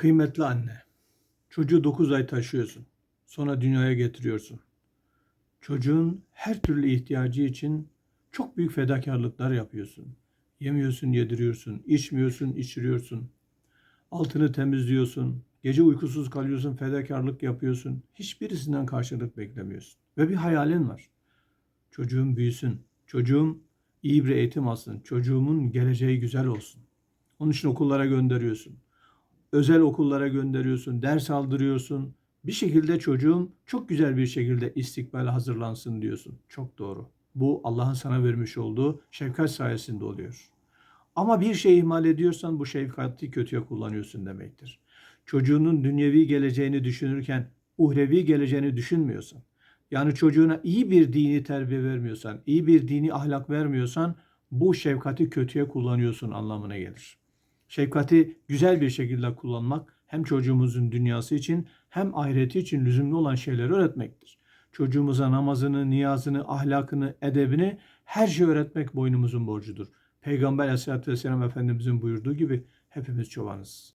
Kıymetli anne, çocuğu 9 ay taşıyorsun. Sonra dünyaya getiriyorsun. Çocuğun her türlü ihtiyacı için çok büyük fedakarlıklar yapıyorsun. Yemiyorsun, yediriyorsun, içmiyorsun, içiriyorsun. Altını temizliyorsun, gece uykusuz kalıyorsun, fedakarlık yapıyorsun. Hiçbirisinden karşılık beklemiyorsun. Ve bir hayalin var. Çocuğum büyüsün, çocuğum iyi bir eğitim alsın, çocuğumun geleceği güzel olsun. Onun için okullara gönderiyorsun özel okullara gönderiyorsun, ders aldırıyorsun. Bir şekilde çocuğum çok güzel bir şekilde istikbale hazırlansın diyorsun. Çok doğru. Bu Allah'ın sana vermiş olduğu şefkat sayesinde oluyor. Ama bir şey ihmal ediyorsan bu şefkati kötüye kullanıyorsun demektir. Çocuğunun dünyevi geleceğini düşünürken uhrevi geleceğini düşünmüyorsan, yani çocuğuna iyi bir dini terbiye vermiyorsan, iyi bir dini ahlak vermiyorsan bu şefkati kötüye kullanıyorsun anlamına gelir. Şefkati güzel bir şekilde kullanmak hem çocuğumuzun dünyası için hem ahireti için lüzumlu olan şeyleri öğretmektir. Çocuğumuza namazını, niyazını, ahlakını, edebini her şeyi öğretmek boynumuzun borcudur. Peygamber aleyhissalatü vesselam Efendimizin buyurduğu gibi hepimiz çobanız.